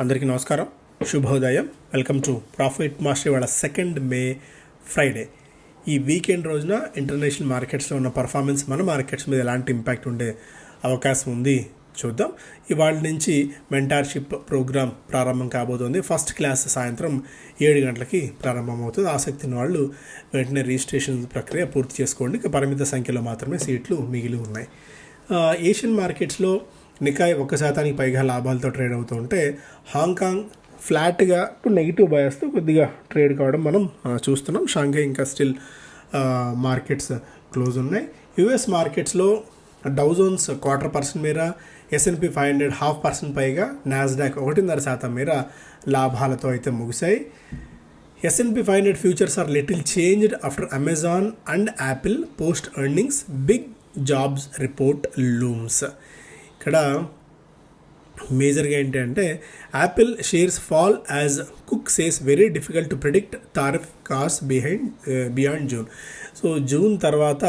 అందరికీ నమస్కారం. శుభోదయం. వెల్కమ్ టు ప్రాఫిట్ మాస్టర్ ఇవాళ సెకండ్ మే ఫ్రైడే ఈ వీకెండ్ రోజున ఇంటర్నేషనల్ మార్కెట్స్లో ఉన్న పర్ఫార్మెన్స్ మన మార్కెట్స్ మీద ఎలాంటి ఇంపాక్ట్ ఉండే అవకాశం ఉంది చూద్దాం. ఇవాళ నుంచి మెంటార్షిప్ ప్రోగ్రామ్ ప్రారంభం కాబోతోంది. ఫస్ట్ క్లాస్ సాయంత్రం ఏడు గంటలకి ప్రారంభమవుతుంది. ఆసక్తి ఉన్న వాళ్ళు వెంటనే రిజిస్ట్రేషన్ ప్రక్రియ పూర్తి చేసుకోండి. పరిమిత సంఖ్యలో మాత్రమే సీట్లు మిగిలి ఉన్నాయి. ఏషియన్ మార్కెట్స్లో నికాయ్ ఒక్క శాతానికి పైగా లాభాలతో ట్రేడ్ అవుతూ ఉంటే హాంకాంగ్ ఫ్లాట్గా టు నెగిటివ్ బయాస్తో కొద్దిగా ట్రేడ్ కావడం మనం చూస్తున్నాం. షాంఘై ఇంకా స్టిల్ మార్కెట్స్ క్లోజ్ ఉన్నాయి. యుఎస్ మార్కెట్స్లో డౌజోన్స్ క్వార్టర్ పర్సెంట్ మేర S and P five hundred half percent పైగా నాస్డాక్ ఒకటిన్నర శాతం మేర లాభాలతో అయితే ముగిశాయి. S and P five hundred futures are little changed after Amazon and Apple post earnings big jobs report looms. ఇక్కడ మేజర్గా ఏంటి అంటే Apple shares fall as Cook says very difficult to predict tariff cost behind beyond June so June తర్వాత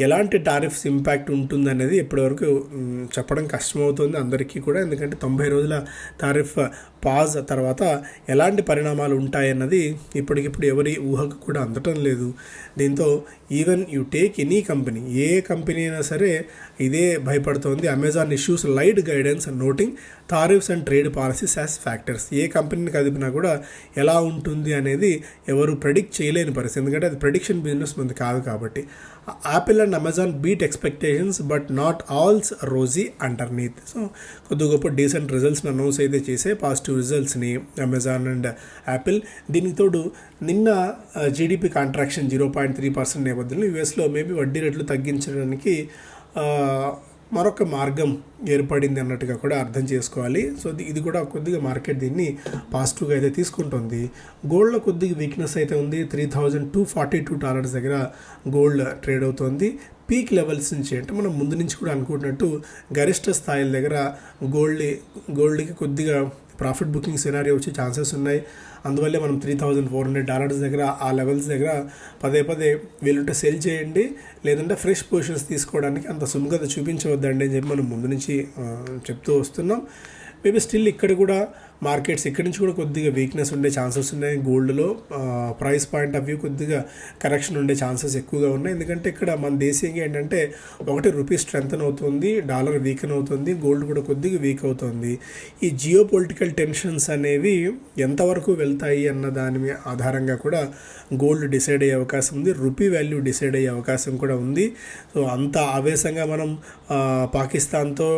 ఎలాంటి tariffs impact ఉంటుందనేది ఇప్పటివరకు చెప్పడం కష్టమవుతుంది అందరికీ కూడా. ఎందుకంటే తొంభై రోజుల టారిఫ్ పాజ్ తర్వాత ఎలాంటి పరిణామాలు ఉంటాయన్నది ఇప్పటికిప్పుడు ఎవరి ఊహకు కూడా అందటం లేదు. దీంతో even you take any company A company అయినా సరే ఇదే భయపడుతోంది. Amazon issues light guidance and noting tariffs and trade policies as factors ఏ కంపెనీని కదిపినా కూడా ఎలా ఉంటుంది అనేది ఎవరు ప్రెడిక్ట్ చేయలేని పరిస్థితి. ఎందుకంటే అది ప్రెడిక్షన్ బిజినెస్ మంది కాదు కాబట్టి. Apple and Amazon beat expectations but not all's rosy underneath so కొద్ది గొప్ప డీసెంట్ రిజల్ట్స్ని అనౌన్స్ అయితే చేసే పాజిటివ్ రిజల్ట్స్ని అమెజాన్ అండ్ యాపిల్ దీనికి తోడు నిన్న GDP contraction zero point three percent నేపథ్యంలో యుఎస్లో మేబీ వడ్డీ రేట్లు తగ్గించడానికి మరొక మార్గం ఏర్పడింది అన్నట్టుగా కూడా అర్థం చేసుకోవాలి. సో ఇది- ఇది కూడా కొద్దిగా మార్కెట్ దీన్ని పాజిటివ్గా అయితే తీసుకుంటుంది. గోల్డ్లో కొద్దిగా వీక్నెస్ అయితే ఉంది. Three thousand two forty two dollars దగ్గర గోల్డ్ ట్రేడ్ అవుతుంది. పీక్ లెవెల్స్ నుంచి అంటే మనం ముందు నుంచి కూడా అనుకుంటున్నట్టు గరిష్ట స్థాయిల దగ్గర గోల్డ్ గోల్డ్కి కొద్దిగా ప్రాఫిట్ బుకింగ్ సినారీ వచ్చే ఛాన్సెస్ ఉన్నాయి. అందువల్లే మనం three thousand four hundred dollars దగ్గర ఆ లెవెల్స్ దగ్గర పదే పదే వీలుంటే సెల్ చేయండి. లేదంటే ఫ్రెష్ పొజిషన్స్ తీసుకోవడానికి అంత సుముఖత చూపించవద్దండి అని చెప్పి మనం ముందు నుంచి చెప్తూ వస్తున్నాం. మేబీ స్టిల్ ఇక్కడ కూడా మార్కెట్స్ ఇక్కడి నుంచి కూడా కొద్దిగా వీక్నెస్ ఉండే ఛాన్సెస్ ఉన్నాయి. గోల్డ్లో ప్రైస్ పాయింట్ ఆఫ్ వ్యూ కొద్దిగా కరెక్షన్ ఉండే ఛాన్సెస్ ఎక్కువగా ఉన్నాయి. ఎందుకంటే ఇక్కడ మన దేశీయంగా ఏంటంటే ఒకటి రూపీ స్ట్రెంగ్తన్ అవుతుంది డాలర్ వీకెన్ అవుతుంది గోల్డ్ కూడా కొద్దిగా వీక్ అవుతుంది. ఈ జియో పొలిటికల్ టెన్షన్స్ అనేవి ఎంతవరకు వెళ్తాయి అన్న దాని మీద ఆధారంగా కూడా గోల్డ్ డిసైడ్ అయ్యే అవకాశం ఉంది రూపీ వాల్యూ డిసైడ్ అయ్యే అవకాశం కూడా ఉంది. సో అంత ఆవేశంగా మనం పాకిస్తాన్తో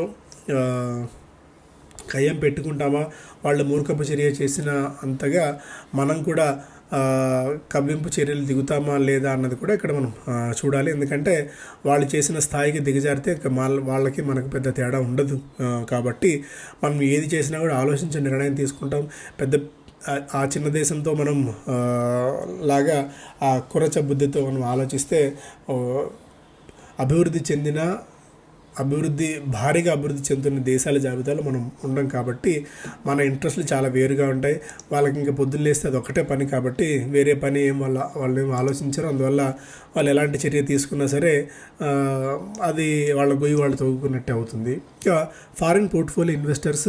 కయ్యం పెట్టుకుంటామా? వాళ్ళ మూర్ఖపు చర్య చేసిన అంతగా మనం కూడా కవ్వింపు చర్యలు దిగుతామా లేదా అన్నది కూడా ఇక్కడ మనం చూడాలి. ఎందుకంటే వాళ్ళు చేసిన స్థాయికి దిగజారితే వాళ్ళకి మనకు పెద్ద తేడా ఉండదు. కాబట్టి మనం ఏది చేసినా కూడా ఆలోచించి నిర్ణయం తీసుకుంటాం. పెద్ద ఆ- చిన్న దేశంతో మనం లాగా ఆ కురచ బుద్ధితో మనం ఆలోచిస్తే అభివృద్ధి చెందిన అభివృద్ధి భారీగా అభివృద్ధి చెందుతున్న దేశాల జాబితాలో మనం ఉండం కాబట్టి మన ఇంట్రెస్ట్లు చాలా వేరుగా ఉంటాయి. వాళ్ళకి ఇంకా పొద్దున్న లేస్తే అది ఒకటే పని కాబట్టి వేరే పని ఏం వాళ్ళ వాళ్ళు ఏం ఆలోచించరు. అందువల్ల వాళ్ళు ఎలాంటి చర్య తీసుకున్నా సరే అది వాళ్ళ గొయ్యి వాళ్ళు తవ్వుకున్నట్టే అవుతుంది. ఇంకా foreign portfolio investors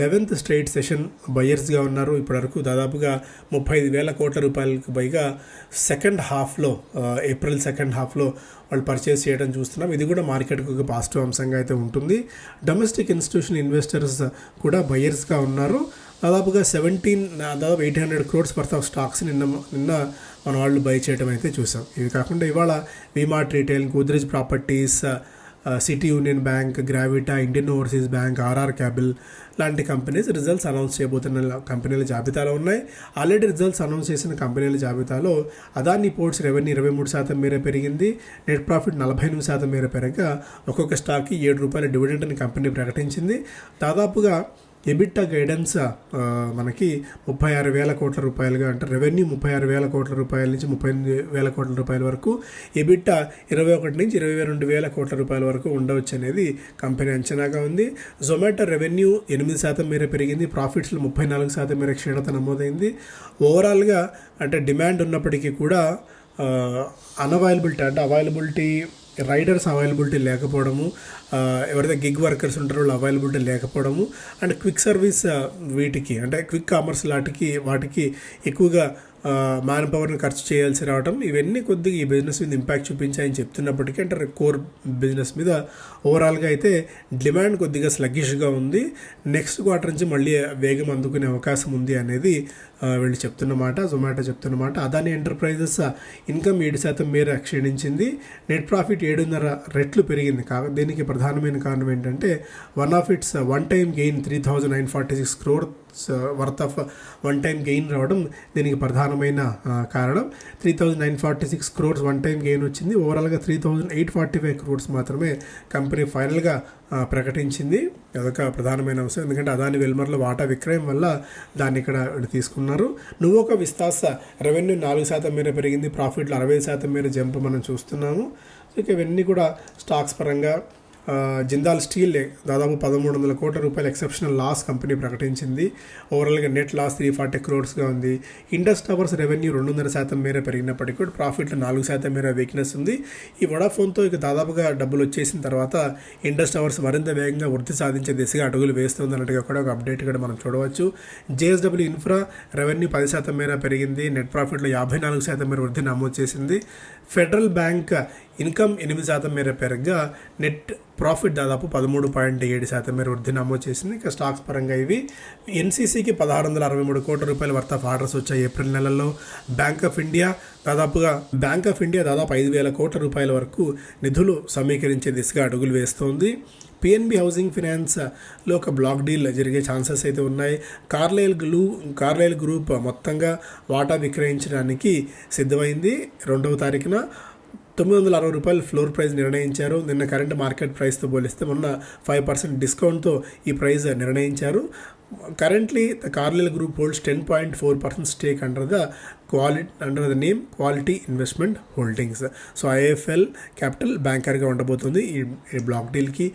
eleventh straight session బయర్స్గా ఉన్నారు. ఇప్పటివరకు దాదాపుగా ముప్పై ఐదు వేల కోట్ల రూపాయలకు పైగా సెకండ్ హాఫ్లో ఏప్రిల్ సెకండ్ హాఫ్లో వాళ్ళు పర్చేస్ చేయడం చూస్తున్నాం. ఇది కూడా మార్కెట్కి ఒక పాజిటివ్ అంశంగా అయితే ఉంటుంది. డొమెస్టిక్ ఇన్స్టిట్యూషన్ ఇన్వెస్టర్స్ కూడా బయర్స్గా ఉన్నారు. దాదాపుగా సెవెంటీన్ దాదాపు eight hundred crores worth of stocks నిన్న నిన్న మన వాళ్ళు బై చేయడం అయితే చూసాం. ఇవి కాకుండా ఇవాళ V Mart retail Godrej properties city union bank Gravita Indian overseas bank RR Kabel లాంటి కంపెనీస్ రిజల్ట్స్ అనౌన్స్ చేయబోతున్న కంపెనీల జాబితాలో ఉన్నాయి. ఆల్రెడీ రిజల్ట్స్ అనౌన్స్ చేసిన కంపెనీల జాబితాలో అదాని పోర్ట్స్ రెవెన్యూ ఇరవై మూడు శాతం మేర పెరిగింది. నెట్ ప్రాఫిట్ నలభై ఎనిమిది శాతం మేర పెరగగా ఒక్కొక్క స్టాక్కి ఏడు రూపాయల డివిడెండ్ అని కంపెనీ ప్రకటించింది. దాదాపుగా ఎబిట్టా గైడెన్స్ మనకి ముప్పై ఆరు వేల కోట్ల రూపాయలుగా అంటే రెవెన్యూ ముప్పై ఆరు వేల కోట్ల రూపాయల నుంచి ముప్పై ఎనిమిది వేల కోట్ల రూపాయల వరకు ఎబిట్టా ఇరవై ఒకటి నుంచి ఇరవై రెండు వేల కోట్ల రూపాయల వరకు ఉండవచ్చు అనేది కంపెనీ అంచనాగా ఉంది. జొమాటో రెవెన్యూ ఎనిమిది శాతం మేర పెరిగింది ప్రాఫిట్స్లో ముప్పై నాలుగు శాతం మేర క్షీణత నమోదైంది. ఓవరాల్గా అంటే డిమాండ్ ఉన్నప్పటికీ కూడా అన్అవైలబిలిటీ అంటే అవైలబిలిటీ రైడర్స్ అవైలబిలిటీ లేకపోవడము ఎవరైతే గిగ్ వర్కర్స్ ఉంటారో వాళ్ళు అవైలబిలిటీ లేకపోవడము అండ్ క్విక్ సర్వీస్ వీటికి అంటే క్విక్ కామర్స్ లాటికి వాటికి ఎక్కువగా మ్యాన్ పవర్ని ఖర్చు చేయాల్సి రావడం ఇవన్నీ కొద్దిగా ఈ బిజినెస్ మీద ఇంపాక్ట్ చూపించాయని చెప్తున్నప్పటికీ అంటే కోర్ బిజినెస్ మీద ఓవరాల్గా అయితే డిమాండ్ కొద్దిగా స్లగ్గిష్గా ఉంది. నెక్స్ట్ క్వార్టర్ నుంచి మళ్ళీ వేగం అందుకునే అవకాశం ఉంది అనేది వీళ్ళు చెప్తున్నమాట జొమాటో చెప్తున్నమాట అదాని ఎంటర్ప్రైజెస్ ఇన్కమ్ ఏడు శాతం మేర క్షీణించింది. నెట్ ప్రాఫిట్ ఏడున్నర రెట్లు పెరిగింది. కా దీనికి ప్రధానమైన కారణం ఏంటంటే one of its one time gain three thousand nine forty six crore worth of one time gain రావడం దీనికి ప్రధానమైన కారణం. Three thousand nine forty six crores one time gain వచ్చింది. ఓవరాల్గా three thousand eight forty five crores మాత్రమే company ఫైనల్గా ప్రకటించింది. అదొక ప్రధానమైన అంశం. ఎందుకంటే అదాని వెల్మర్లో వాటా విక్రయం వల్ల దాన్ని ఇక్కడ తీసుకున్నారు. నువ్వు ఒక విస్తాస రెవెన్యూ నాలుగు శాతం మేర పెరిగింది. ప్రాఫిట్లు అరవై శాతం మేర జంప్ మనం చూస్తున్నాము. సో ఇక ఇవన్నీ కూడా స్టాక్స్ పరంగా జిందాల్ స్టీల్ దాదాపు పదమూడు వందల కోట్ల రూపాయల ఎక్సెప్షనల్ లాస్ కంపెనీ ప్రకటించింది. ఓవరాల్గా నెట్ లాస్ త్రీ ఫార్టీ క్రోర్స్గా ఉంది. ఇండస్ టవర్స్ రెవెన్యూ రెండున్నర శాతం మేర పెరిగినప్పటికీ కూడా ప్రాఫిట్లో నాలుగు శాతం మేర వీక్నెస్ ఉంది. ఈ వడాఫోన్తో ఇక దాదాపుగా డబ్బులు వచ్చేసిన తర్వాత ఇండస్ టవర్స్ మరింత వేగంగా వృద్ధి సాధించే దిశగా అడుగులు వేస్తుంది అన్నట్టుగా కూడా ఒక అప్డేట్ కూడా మనం చూడవచ్చు. జేఎస్డబ్ల్యూ ఇన్ఫ్రా రెవెన్యూ పది శాతం మేర పెరిగింది. నెట్ ప్రాఫిట్లో యాభై నాలుగు శాతం మేర వృద్ధి నమోదు చేసింది. ఫెడరల్ బ్యాంక్ ఇన్కమ్ ఎనిమిది శాతం మేర పెరగగా నెట్ ప్రాఫిట్ దాదాపు పదమూడు పాయింట్ ఏడు శాతం మేర వృద్ధి నమోదు చేసింది. ఇక స్టాక్స్ పరంగా ఇవి. ఎన్సీసీకి పదహారు వందల అరవై మూడు కోట్ల రూపాయల వర్త్ ఆఫ్ ఆర్డర్స్ వచ్చాయి ఏప్రిల్ నెలలో బ్యాంక్ ఆఫ్ ఇండియా దాదాపుగా బ్యాంక్ ఆఫ్ ఇండియా దాదాపు ఐదు వేల కోట్ల రూపాయల వరకు నిధులు సమీకరించే దిశగా అడుగులు వేస్తోంది. పిఎన్బి హౌసింగ్ ఫినాన్స్లో ఒక బ్లాక్ డీల్ జరిగే ఛాన్సెస్ అయితే ఉన్నాయి. కార్లైల్ గ్లూ కార్లైల్ గ్రూప్ మొత్తంగా వాటా విక్రయించడానికి సిద్ధమైంది. రెండవ తారీఖున తొమ్మిది వందల అరవై రూపాయలు ఫ్లోర్ ప్రైస్ నిర్ణయించారు. నిన్న కరెంట్ మార్కెట్ ప్రైస్తో పోలిస్తే మొన్న ఫైవ్ పర్సెంట్ డిస్కౌంట్తో ఈ ప్రైస్ నిర్ణయించారు. Currently the Carlyle group holds ten point four percent stake under the quality under the name quality investment holdings so IFL capital బ్యాంకర్గా ఉండబోతుంది. ఈ block డీల్కి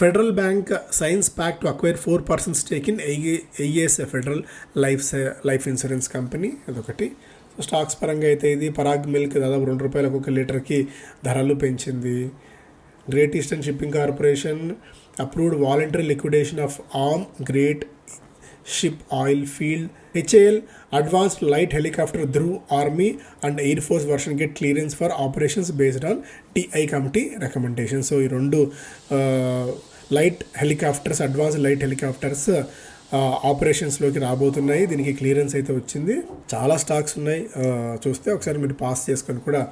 federal bank signs pact to acquire four percent stake in IAS federal life life insurance company అదొకటి. So stocks పరంగా అయితే ఇది Parag milk దాదాపు రెండు రూపాయలకు ఒక లీటర్కి ధరలు పెంచింది. Great eastern shipping corporation approved voluntary liquidation of arm great ship oil field HAL advanced light helicopter Dhruv army and air force version get clearance for operations based on TI committee recommendation so ఈ రెండు light helicopters advanced light helicopters ఆపరేషన్స్లోకి రాబోతున్నాయి. దీనికి clearance అయితే వచ్చింది. చాలా stocks ఉన్నాయి. చూస్తే ఒకసారి మీరు పాస్ చేసుకొని కూడా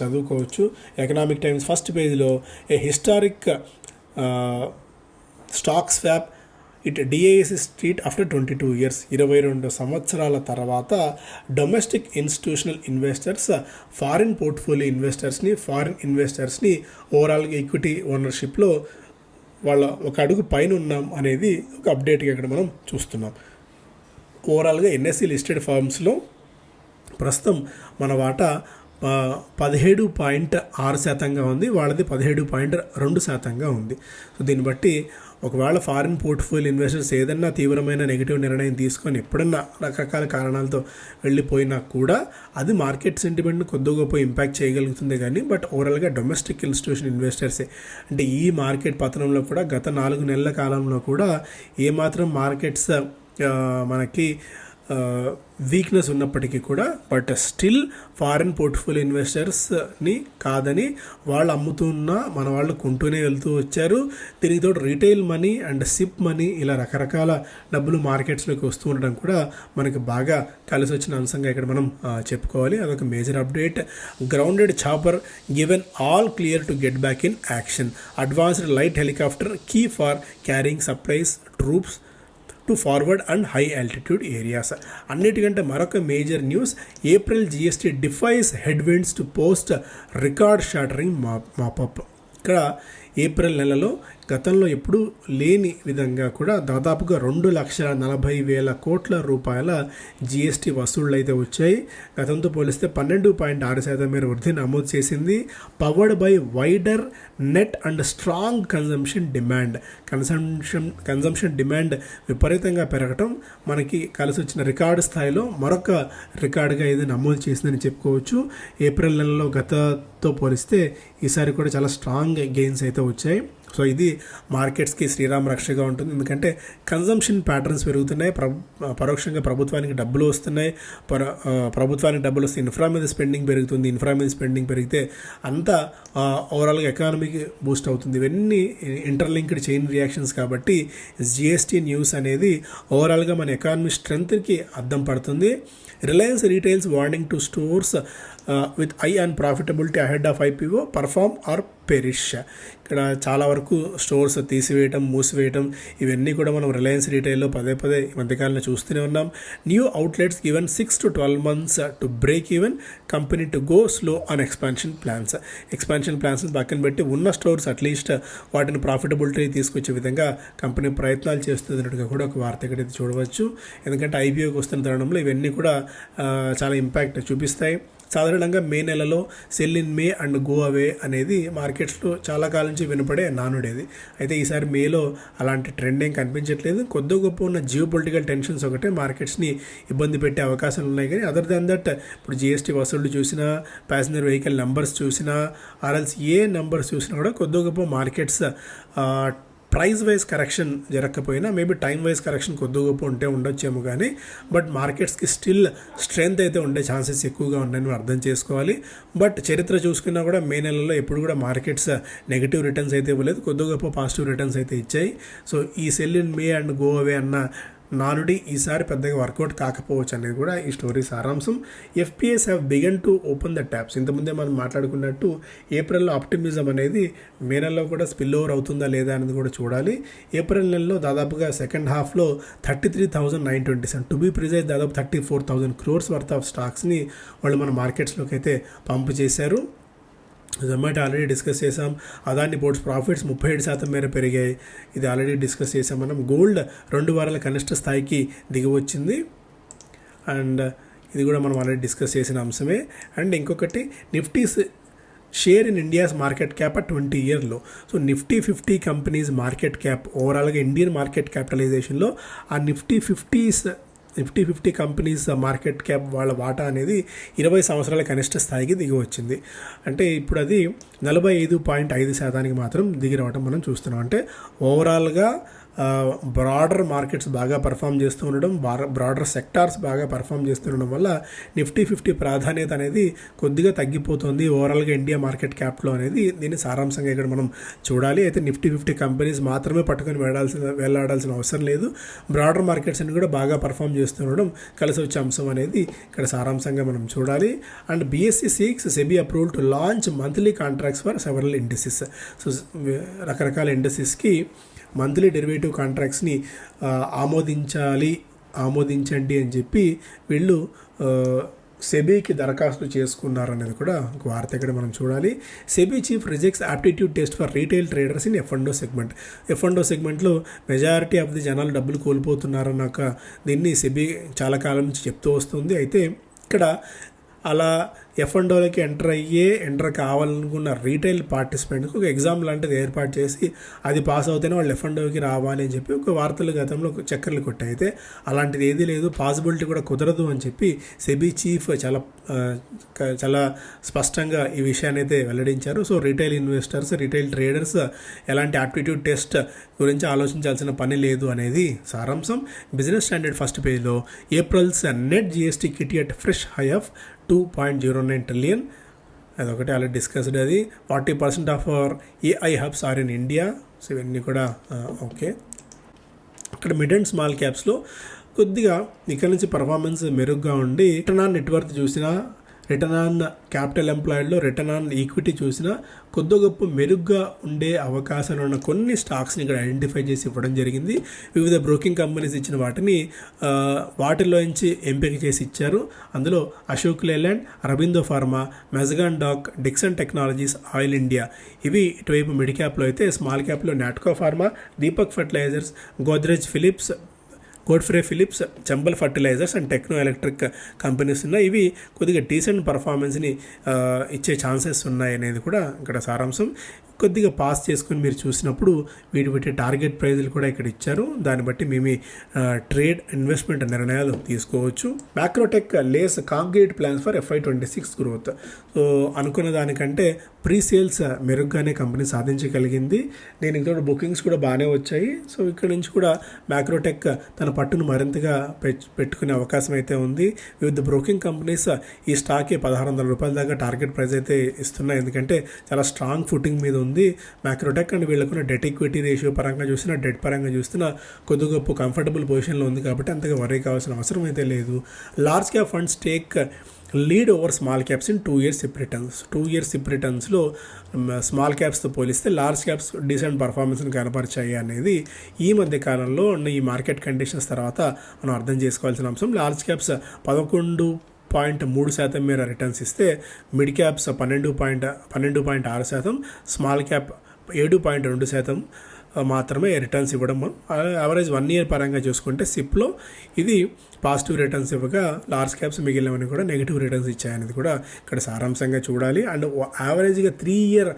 చదువుకోవచ్చు. ఎకనామిక్ టైమ్స్ ఫస్ట్ పేజ్లో a historic stock swap it DAS street after twenty two years. ఇరవై రెండు సంవత్సరాల తర్వాత domestic institutional investors foreign portfolio ఇన్వెస్టర్స్ని foreign ఇన్వెస్టర్స్ని ఓవరాల్గా ఈక్విటీ ఓనర్షిప్లో వాళ్ళ ఒక అడుగు పైన ఉన్నాం అనేది ఒక అప్డేట్గా ఇక్కడ మనం చూస్తున్నాం. ఓవరాల్గా ఎన్ఎస్సి లిస్టెడ్ ఫార్మ్స్లో ప్రస్తుతం మన వాటా పదిహేడు పాయింట్ ఆరు శాతంగా ఉంది. వాళ్ళది పదిహేడు పాయింట్ రెండు శాతంగా ఉంది. సో దీన్ని బట్టి ఒకవేళ ఫారిన్ పోర్ట్ఫోలియో ఇన్వెస్టర్స్ ఏదన్నా తీవ్రమైన నెగిటివ్ నిర్ణయం తీసుకొని ఎప్పుడన్నా రకరకాల కారణాలతో వెళ్ళిపోయినా కూడా అది మార్కెట్ సెంటిమెంట్ని కొద్దిగా గొప్ప ఇంపాక్ట్ చేయగలుగుతుంది కానీ బట్ ఓవరాల్గా డొమెస్టిక్ ఇన్స్టిట్యూషన్ ఇన్వెస్టర్సే. అంటే ఈ మార్కెట్ పతనంలో కూడా గత నాలుగు నెలల కాలంలో కూడా ఏమాత్రం మార్కెట్స్ మనకి వీక్నెస్ ఉన్నప్పటికీ కూడా బట్ స్టిల్ ఫారిన్ పోర్ట్ఫోలియో ఇన్వెస్టర్స్ని కాదని వాళ్ళు అమ్ముతున్న మన వాళ్ళు కొంటూనే వెళ్తూ వచ్చారు. దీనితో retail money and SIP money ఇలా రకరకాల డబ్బులు మార్కెట్స్లోకి వస్తూ ఉండడం కూడా మనకి బాగా కలిసి వచ్చిన అంశంగా ఇక్కడ మనం చెప్పుకోవాలి. అదొక major update grounded chopper given all clear to get back in action advanced light helicopter key far carrying supplies troops to forward and high altitude areas. అన్నిటికంటే మరొక major news April GST defies headwinds to post record shattering mop mop up ఇక్కడ April నెలలో గతంలో ఎప్పుడూ లేని విధంగా కూడా దాదాపుగా రెండు లక్షల నలభై వేల కోట్ల రూపాయల జీఎస్టీ వసూళ్ళు అయితే వచ్చాయి. గతంతో పోలిస్తే పన్నెండు పాయింట్ ఆరు శాతం మేర వృద్ధి నమోదు చేసింది. Powered by wider net and strong consumption demand. Consumption consumption demand విపరీతంగా పెరగటం మనకి కలిసి వచ్చిన రికార్డు స్థాయిలో మరొక రికార్డుగా ఇది నమోదు చేసిందని చెప్పుకోవచ్చు. ఏప్రిల్ నెలలో గతతో పోలిస్తే ఈసారి కూడా చాలా స్ట్రాంగ్ గెయిన్స్ అయితే వచ్చాయి. సో ఇది మార్కెట్స్కి శ్రీరామ రక్షగా ఉంటుంది. ఎందుకంటే కన్జంప్షన్ ప్యాటర్న్స్ పెరుగుతున్నాయి. ప్ర పరోక్షంగా ప్రభుత్వానికి డబ్బులు వస్తున్నాయి. పర ప్రభుత్వానికి డబ్బులు వస్తే ఇన్ఫ్రా మీద స్పెండింగ్ పెరుగుతుంది. ఇన్ఫ్రా మీద స్పెండింగ్ పెరిగితే అంతా ఓవరాల్గా ఎకానమీకి బూస్ట్ అవుతుంది. ఇవన్నీ ఇంటర్లింక్డ్ చైన్ రియాక్షన్స్ కాబట్టి జిఎస్టీ న్యూస్ అనేది ఓవరాల్గా మన ఎకానమీ స్ట్రెంగ్త్కి అద్దం పడుతుంది. Reliance retails warning to stores with I and profitability ahead of IPO perform or perish ఇక్కడ చాలా వరకు స్టోర్స్ తీసివేయటం మూసివేయటం ఇవన్నీ కూడా మనం రిలయన్స్ రీటైల్లో పదే పదే ఈ మధ్యకాలంలో చూస్తూనే ఉన్నాం. New outlets given six to twelve months to break even company to go slow on expansion plans expansion plans పక్కన పెట్టి ఉన్న స్టోర్స్ అట్లీస్ట్ వాటిని ప్రాఫిటబిలిటీ తీసుకొచ్చే విధంగా కంపెనీ ప్రయత్నాలు చేస్తున్నట్టుగా కూడా ఒక వార్త ఇక్కడ చూడవచ్చు. ఎందుకంటే ఐపీఓకి వస్తున్న తరుణంలో ఇవన్నీ కూడా చాలా ఇంపాక్ట్ చూపిస్తాయి. సాధారణంగా మే నెలలో sell in May and go away అనేది మార్కెట్స్లో చాలా కాలం నుంచి వినపడే నానుడేది. అయితే ఈసారి మేలో అలాంటి ట్రెండ్ ఏం కనిపించట్లేదు. కొద్ది గొప్ప ఉన్న జియో పొలిటికల్ టెన్షన్స్ ఒకటే మార్కెట్స్ని ఇబ్బంది పెట్టే అవకాశాలు ఉన్నాయి కానీ అదర్ దాన్ దట్ ఇప్పుడు జిఎస్టీ వసూళ్ళు చూసినా ప్యాసింజర్ వెహికల్ నెంబర్స్ చూసినా ఆర్ఎల్స్ ఏ నెంబర్స్ చూసినా కూడా కొద్ది గొప్ప మార్కెట్స్ ప్రైస్ వైజ్ కరెక్షన్ జరగకపోయినా మేబీ టైం వైజ్ కరెక్షన్ కొద్ది గొప్ప ఉంటే ఉండొచ్చేమో కానీ బట్ మార్కెట్స్కి స్టిల్ స్ట్రెంగ్త్ అయితే ఉండే ఛాన్సెస్ ఎక్కువగా ఉన్నాయని మనం అర్థం చేసుకోవాలి. బట్ చరిత్ర చూసుకున్నా కూడా మే నెలలో ఎప్పుడు కూడా మార్కెట్స్ నెగిటివ్ రిటర్న్స్ అయితే ఇవ్వలేదు కొద్ది గొప్ప పాజిటివ్ రిటర్న్స్ అయితే ఇచ్చాయి. సో ఈ sell in May and go away అన్న నానుడి ఈసారి పెద్దగా వర్కౌట్ కాకపోవచ్చు అనేది కూడా ఈ స్టోరీ సారాంశం. FPs have begun to open the taps ఇంతకుముందే మనం మాట్లాడుకున్నట్టు ఏప్రిల్లో ఆప్టిమిజం అనేది మే నెలలో కూడా స్పిల్ ఓవర్ అవుతుందా లేదా అనేది కూడా చూడాలి. ఏప్రిల్ నెలలో దాదాపుగా సెకండ్ హాఫ్లో thirty three thousand nine twenty seven to be precise దాదాపు thirty four thousand crores worth of స్టాక్స్ని వాళ్ళు మన మార్కెట్స్లోకి అయితే పంపు చేశారు. జొమాటో ఆల్రెడీ డిస్కస్ చేసాం అదాని బోర్డ్స్ ప్రాఫిట్స్ ముప్పై ఏడు శాతం మేర పెరిగాయి. ఇది ఆల్రెడీ డిస్కస్ చేసాం మనం గోల్డ్ రెండు వారాల కనిష్ట స్థాయికి దిగి వచ్చింది. అండ్ ఇది కూడా మనం ఆల్రెడీ డిస్కస్ చేసిన అంశమే. అండ్ ఇంకొకటి Nifty's share in India's market cap at twenty ఇయర్లో so Nifty fifty companies market cap ఓవరాల్గా ఇండియన్ మార్కెట్ క్యాపిటలైజేషన్లో ఆ Nifty fifty's Nifty fifty companies market cap వాళ్ళ వాటా అనేది ఇరవై సంవత్సరాల కనిష్ట స్థాయికి దిగి వచ్చింది. అంటే ఇప్పుడు అది నలభై ఐదు పాయింట్ ఐదు శాతానికి మాత్రం దిగి రావటం మనం చూస్తున్నాం. అంటే ఓవరాల్గా బ్రాడర్ మార్కెట్స్ బాగా పర్ఫామ్ చేస్తూ ఉండడం బ్రాడర్ సెక్టార్స్ బాగా పర్ఫామ్ చేస్తుండడం వల్ల నిఫ్టీ ఫిఫ్టీ ప్రాధాన్యత అనేది కొద్దిగా తగ్గిపోతుంది. ఓవరాల్గా ఇండియా మార్కెట్ క్యాప్లో అనేది దీన్ని సారాంశంగా ఇక్కడ మనం చూడాలి. అయితే నిఫ్టీ ఫిఫ్టీ కంపెనీస్ మాత్రమే పట్టుకొని వెళ్ళాల్సిన వెళ్ళాడాల్సిన అవసరం లేదు. బ్రాడర్ మార్కెట్స్ అని కూడా బాగా పర్ఫామ్ చేస్తుండడం కలిసి వచ్చే అంశం అనేది ఇక్కడ సారాంశంగా మనం చూడాలి. And BSE six SEBI approval to launch monthly contracts for several industries so రకరకాల ఇండస్ట్రీస్కి మంత్లీ డెరివేటివ్ కాంట్రాక్ట్స్ని ఆమోదించాలి ఆమోదించండి అని చెప్పి వీళ్ళు సెబీకి దరఖాస్తు చేసుకున్నారనేది కూడా ఒక వార్త ఇక్కడ మనం చూడాలి. SEBI chief rejects aptitude test for retail traders in F and O segment. F and O సెగ్మెంట్లో మెజారిటీ ఆఫ్ ది జనాలు డబ్బులు కోల్పోతున్నారన్నాక దీన్ని సెబీ చాలా కాలం నుంచి చెప్తూ వస్తుంది. అయితే ఇక్కడ అలా ఎఫ్ అండోలకి ఎంటర్ అయ్యే ఎంటర్ కావాలనుకున్న రీటైల్ పార్టిసిపెంట్కి ఒక ఎగ్జామ్ లాంటిది ఏర్పాటు చేసి అది పాస్ అవుతేనే వాళ్ళు ఎఫ్ అండోకి రావాలి అని చెప్పి ఒక వార్తలు గతంలో ఒక చక్కర్లు కొట్టయితే అలాంటిది ఏదీ లేదు పాసిబిలిటీ కూడా కుదరదు అని చెప్పి సెబీ చీఫ్ చాలా చాలా స్పష్టంగా ఈ విషయాన్ని అయితే వెల్లడించారు. So retail investors retail traders ఎలాంటి ఆప్టిట్యూడ్ టెస్ట్ గురించి ఆలోచించాల్సిన పని లేదు అనేది సారాంశం. బిజినెస్ స్టాండర్డ్ ఫస్ట్ పేజ్లో April's net GST kitty at fresh high of two point zero nine trillion అదొకటి ఆల్రెడీ డిస్కస్డ్ అది. Forty percent of our AI hubs are in India so ఇవన్నీ కూడా ఓకే ఇక్కడ మిడ్ అండ్ స్మాల్ క్యాప్స్లో కొద్దిగా ఇక్కడ నుంచి performance మెరుగ్గా ఉండి రిటర్న్ ఆన్ నెట్వర్క్ చూసినా రిటర్న్ ఆన్ క్యాపిటల్ ఎంప్లాయిడ్లో రిటర్న్ ఆన్ ఈక్విటీ చూసినా కొద్ది గొప్ప మెరుగ్గా ఉండే అవకాశాలు ఉన్న కొన్ని స్టాక్స్ని ఇక్కడ ఐడెంటిఫై చేసి ఇవ్వడం జరిగింది. వివిధ బ్రోకింగ్ కంపెనీస్ ఇచ్చిన వాటిని ఆ, వాటిలోంచి ఎంపిక చేసి ఇచ్చారు. అందులో Ashok Leyland Aurobindo pharma Mazagon dock Dixon technologies oil India. ఇవి ఇటువైపు మిడ్ క్యాప్లో అయితే small క్యాప్లో Natco pharma Deepak fertilisers Godrej Philips Godfrey Philips Chambal fertilisers and techno electric companies ఉన్నాయి ఇవి కొద్దిగా డీసెంట్ పర్ఫార్మెన్స్ని ఇచ్చే ఛాన్సెస్ ఉన్నాయి అనేది కూడా ఇక్కడ సారాంశం. కొద్దిగా పాస్ చేసుకొని మీరు చూసినప్పుడు వీటి వీటి టార్గెట్ ప్రైజులు కూడా ఇక్కడ ఇచ్చారు. దాన్ని బట్టి మేము ట్రేడ్ ఇన్వెస్ట్మెంట్ నిర్ణయాలు తీసుకోవచ్చు. Macrotech lays concrete plans for FY twenty six growth so అనుకున్న దానికంటే ప్రీ సేల్స్ మెరుగ్గానే కంపెనీ సాధించగలిగింది. నేను ఇంకా బుకింగ్స్ కూడా బాగానే వచ్చాయి. సో ఇక్కడ నుంచి కూడా మ్యాక్రోటెక్ తన పట్టును మరింతగా పెట్టుకునే అవకాశం అయితే ఉంది. వివిధ బ్రోకింగ్ కంపెనీస్ ఈ స్టాక్కి పదహారు వందల రూపాయల దాకా టార్గెట్ ప్రైస్ అయితే ఇస్తున్నాయి. ఎందుకంటే చాలా స్ట్రాంగ్ ఫుటింగ్ మీద ఉంది. మ్యాక్రోటెక్ అండ్ వీళ్ళకున్న డెట్ ఈక్విటీ రేషియో పరంగా చూసినా డెట్ పరంగా చూస్తున్నా కొద్ది గొప్ప కంఫర్టబుల్ పొజిషన్లో ఉంది కాబట్టి అంతగా వరీ కావాల్సిన అవసరం అయితే లేదు. Large cap funds take lead over small caps in two years SIP returns two years SIP రిటర్న్స్లో small క్యాప్స్తో పోలిస్తే లార్జ్ క్యాప్స్ డీసెంట్ పర్ఫార్మెన్స్ని కనపరిచాయి అనేది ఈ మధ్య కాలంలో ఉన్న ఈ మార్కెట్ కండిషన్స్ తర్వాత మనం అర్థం చేసుకోవాల్సిన అంశం. లార్జ్ క్యాప్స్ పదకొండు పాయింట్ మూడు శాతం మేర రిటర్న్స్ ఇస్తే మిడ్ క్యాప్స్ పన్నెండు పాయింట్ పన్నెండు పాయింట్ ఆరు శాతం స్మాల్ క్యాప్ ఏడు పాయింట్ రెండు శాతం మాత్రమే రిటర్న్స్ ఇవ్వడం యావరేజ్ వన్ ఇయర్ పరంగా చూసుకుంటే సిప్లో ఇది పాజిటివ్ రిటర్న్స్ ఇవ్వగా లార్జ్ క్యాప్స్ మిగిలినవన్నీ కూడా నెగిటివ్ రిటర్న్స్ ఇచ్చాయనేది కూడా ఇక్కడ సారాంశంగా చూడాలి. అండ్ యావరేజ్గా త్రీ ఇయర్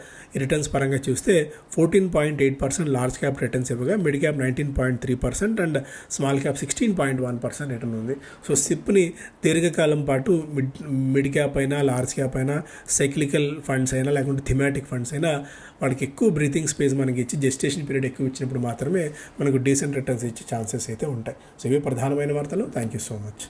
రిటర్న్స్ పరంగా చూస్తే fourteen point eight percent large cap returns ఇవ్వగా mid cap nineteen point three percent and small cap sixteen point one percent return ఉంది. సో సిప్ని దీర్ఘకాలం పాటు మిడ్ మిడ్ క్యాప్ అయినా లార్జ్ క్యాప్ అయినా సైక్లికల్ ఫండ్స్ అయినా లేకుంటే థిమాటిక్ ఫండ్స్ అయినా వాడికి ఎక్కువ బ్రీతింగ్ స్పేస్ మనకి ఇచ్చి జెస్టేషన్ పీరియడ్ ఎక్కువ ఇచ్చినప్పుడు మాత్రమే మనకు డీసెంట్ రిటర్న్స్ ఇచ్చే ఛాన్సెస్ అయితే ఉంటాయి. సో ఇవి ప్రధానమైన వార్తలు. Thank you so much